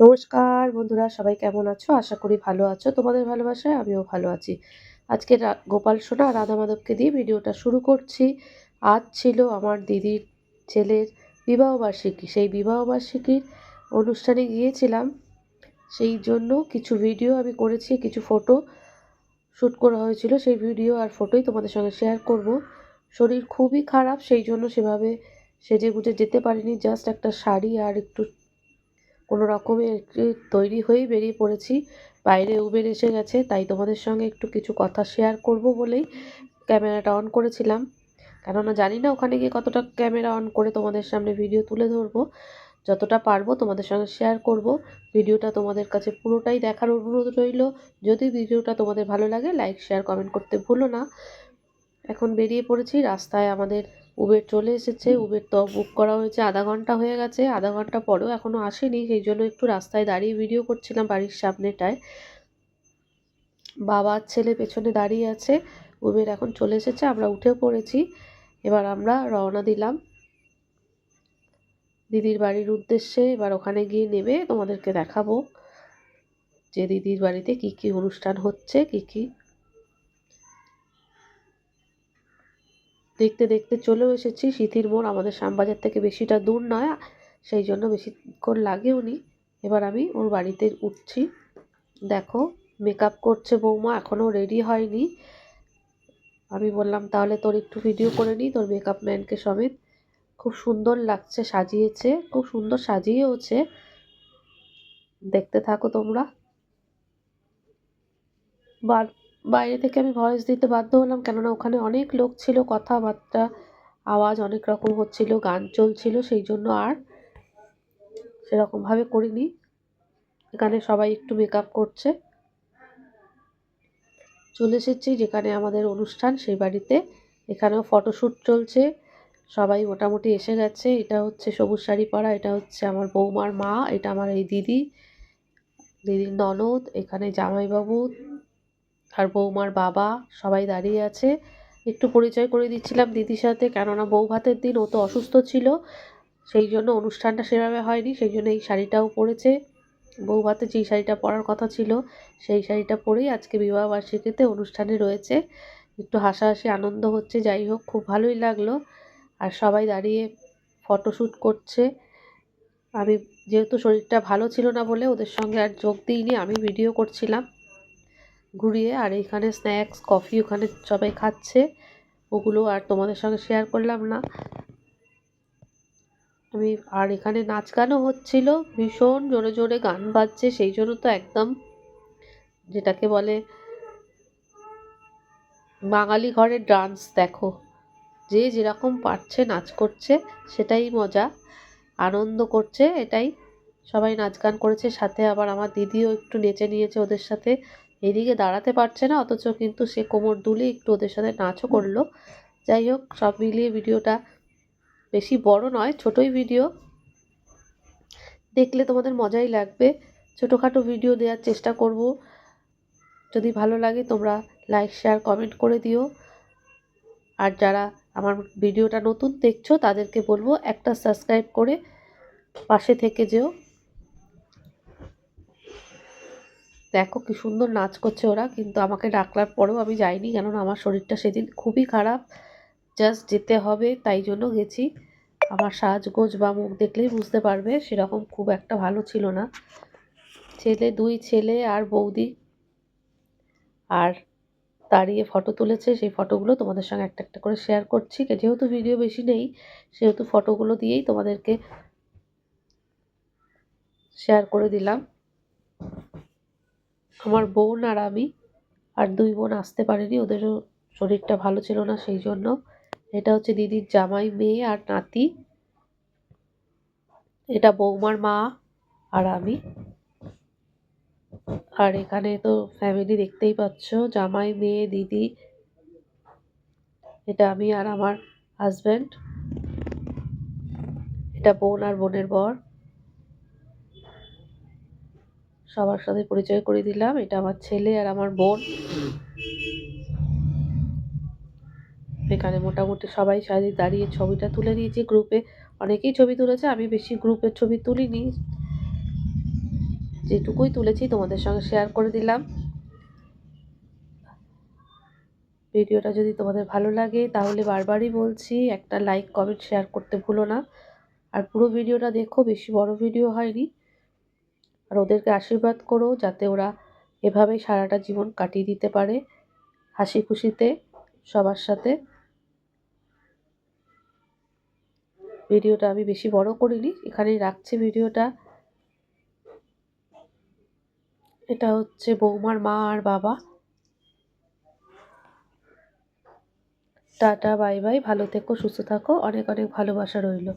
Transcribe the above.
নমস্কার বন্ধুরা, সবাই কেমন আছো? আশা করি ভালো আছো। তোমাদের ভালোবাসায় আমিও ভালো আছি। আজকে গোপাল সোনা রাধা মাধবকে দিয়ে ভিডিওটা শুরু করছি। আজ ছিল আমার দিদির ছেলের বিবাহবার্ষিকী সেই বিবাহবার্ষিকীর অনুষ্ঠানে গিয়েছিলাম। সেই জন্য কিছু ভিডিও আমি করেছি, কিছু ফটো শ্যুট করা হয়েছিল। সেই ভিডিও আর ফটোই তোমাদের সঙ্গে শেয়ার করব। শরীর খুবই খারাপ, সেই জন্য সেভাবে সেজে গুজে যেতে পারিনি। জাস্ট একটা শাড়ি আর একটু কোনো রকমে একটু তৈরি হয়েই বেরিয়ে পড়েছি। বাইরে উবের এসে গেছে, তাই তোমাদের সঙ্গে একটু কিছু কথা শেয়ার করব বলেই ক্যামেরাটা অন করেছিলাম। কেননা জানি না ওখানে গিয়ে কতটা ক্যামেরা অন করে তোমাদের সামনে ভিডিও তুলে ধরবো। যতটা পারব তোমাদের সঙ্গে শেয়ার করব। ভিডিওটা তোমাদের কাছে পুরোটাই দেখার অনুরোধ রইল। যদি ভিডিওটা তোমাদের ভালো লাগে লাইক শেয়ার কমেন্ট করতে ভুলো না। এখন বেরিয়ে পড়েছি রাস্তায় আমাদের উবের চলে এসেছে উবের তো বুক করা হয়েছে আধা ঘণ্টা হয়ে গেছে, আধা ঘণ্টা পরেও এখনও আসেনি, সেই জন্য একটু রাস্তায় দাঁড়িয়ে ভিডিও করছিলাম বাড়ির সামনেটায়। বাবার ছেলে পেছনে দাঁড়িয়ে আছে উবের এখন চলে এসেছে, আমরা উঠে পড়েছি, এবার আমরা রওনা দিলাম। দিদির বাড়ির উদ্দেশ্যে এবার ওখানে গিয়ে নেবে, তোমাদেরকে দেখাবো যে দিদির বাড়িতে কি কি অনুষ্ঠান হচ্ছে, কি কি দেখতে দেখতে চলেও এসেছি। সিথির মোড় আমাদের শ্যামবাজার থেকে বেশিটা দূর নয়, সেই জন্য বেশিক্ষণ লাগেও নি। এবার আমি ওর বাড়িতে উঠছি। দেখো মেকআপ করছে বৌমা এখনও রেডি হয়নি। আমি বললাম, তাহলে তোর একটু ভিডিও করে নিই, তোর মেকআপ ম্যানকে সমেত। খুব সুন্দর লাগছে, সাজিয়েছে, খুব সুন্দর সাজিয়েওছে। দেখতে থাকো তোমরা। বার বাইরে থেকে আমি ভয়েস দিতে বাধ্য হলাম কেননা ওখানে অনেক লোক ছিল, কথাবার্তা, আওয়াজ অনেক রকম হচ্ছিল, গান চলছিল, সেই জন্য আর সেরকমভাবে করিনি। এখানে সবাই একটু মেকআপ করছে। চলে এসেছি যেখানে আমাদের অনুষ্ঠান, সেই বাড়িতে। এখানেও ফটোশ্যুট চলছে। সবাই মোটামুটি এসে গেছে। এটা হচ্ছে সবুজ শাড়ি পরা, এটা হচ্ছে আমার বৌমার মা, এটা আমার এই দিদি। দিদির ননদ, এখানে জামাইবাবু আর বৌমার বাবা সবাই দাঁড়িয়ে আছে। একটু পরিচয় করে দিচ্ছিলাম দিদির সাথে, কেননা বউ ভাতের দিন ও তো অসুস্থ ছিল, সেই জন্য অনুষ্ঠানটা সেভাবে হয়নি, সেই জন্য এই শাড়িটাও পরেছে। বউ ভাতে যেই শাড়িটা পরার কথা ছিল, সেই শাড়িটা পরেই আজকে বিবাহবার্ষিকীতে অনুষ্ঠানে রয়েছে। একটু হাসাহাসি, আনন্দ হচ্ছে, যাই হোক, খুব ভালোই লাগল। আর সবাই দাঁড়িয়ে ফটোশ্যুট করছে। আমি যেহেতু শরীরটা ভালো ছিল না বলে ওদের সঙ্গে আর যোগ দিইনি, আমি ভিডিও করছিলাম। ঘুরিয়ে, আর এখানে স্ন্যাক্স কফি ওখানে সবাই খাচ্ছে। ওগুলো আর তোমাদের সঙ্গে শেয়ার করলাম না। আমি, আর এখানে নাচ গানও হচ্ছিল, ভীষণ জোরে জোরে গান বাজছে, সেই জন্য তো একদম যেটাকে বলে বাঙালি ঘরের ডান্স দেখো। যে যেরকম পারছে, নাচ করছে, সেটাই মজা, আনন্দ করছে, এটাই। সবাই নাচ গান করেছে, সাথে আবার আমার দিদিও একটু নেচে নিয়েছে ওদের সাথে। এদিকে দাঁড়াতে পারছে না, অথচ কিন্তু সে কোমর দুলে একটু ওদের সাথে নাচও করল। যাই হোক, সব মিলিয়ে ভিডিওটা বেশি বড় নয়, ছোটোই ভিডিও। দেখলে তোমাদের মজাই লাগবে। ছোটোখাটো ভিডিও দেওয়ার চেষ্টা করব। যদি ভালো লাগে তোমরা লাইক শেয়ার কমেন্ট করে দিও। আর যারা আমার ভিডিওটা নতুন দেখছ, তাদেরকে বলব একটা সাবস্ক্রাইব করে পাশে থেকে যেও। দেখো কি সুন্দর নাচ করছে ওরা, কিন্তু আমাকে ডাকলার পরেও আমি যাইনি, কেননা আমার শরীরটা সেদিন খুবই খারাপ। জাস্ট যেতে হবে, তাই জন্য গেছি। আমার সাজগোজ বা মুখ দেখলেই বুঝতে পারবে, সেরকম খুব একটা ভালো ছিল না। ছেলে, দুই ছেলে আর বৌদি। আর দাঁড়িয়ে ফটো তুলেছে, সেই ফটোগুলো তোমাদের সঙ্গে একটা একটা করে শেয়ার করছি। যেহেতু ভিডিও বেশি নেই, সেহেতু ফটোগুলো দিয়েই তোমাদেরকে শেয়ার করে দিলাম। আমার বোন আর আমি আর দুই বোন আসতে পারেনি, ওদেরও শরীরটা ভালো ছিল না সেই জন্য এটা হচ্ছে দিদির জামাই, মেয়ে আর নাতি। এটা বৌমার মা আর আমি। আর এখানে তো ফ্যামিলি দেখতেই পাচ্ছ, জামাই, মেয়ে, দিদি। এটা আমি আর আমার হাজব্যান্ড এটা বোন আর বোনের বর। সবার সাথে পরিচয় করে দিলাম। এটা আমার ছেলে আর আমার বোন। এখানে মোটামুটি সবাই সাজি দাঁড়িয়ে ছবিটা তুলে নিয়েছি গ্রুপে। অনেকেই ছবি তুলেছে, আমি বেশি গ্রুপের ছবি তুলিনি। যেটুকুই তুলেছি তোমাদের সঙ্গে শেয়ার করে দিলাম। ভিডিওটা যদি তোমাদের ভালো লাগে, তাহলে বারবারই বলছি, একটা লাইক কমেন্ট শেয়ার করতে ভুলো না। আর পুরো ভিডিওটা দেখো, বেশি বড় ভিডিও হয়নি। আর ওদেরকে আশীর্বাদ করো যাতে ওরা এভাবেই সারাটা জীবন কাটিয়ে দিতে পারে। হাসি খুশিতে সবার সাথে। ভিডিওটা আমি বেশি বড় করিনি, এখানেই রাখছি ভিডিওটা। এটা হচ্ছে বৌমার মা আর বাবা। Tata, bye bye. ভালো থেকো, সুস্থ থাকো। অনেক অনেক ভালোবাসা রইল।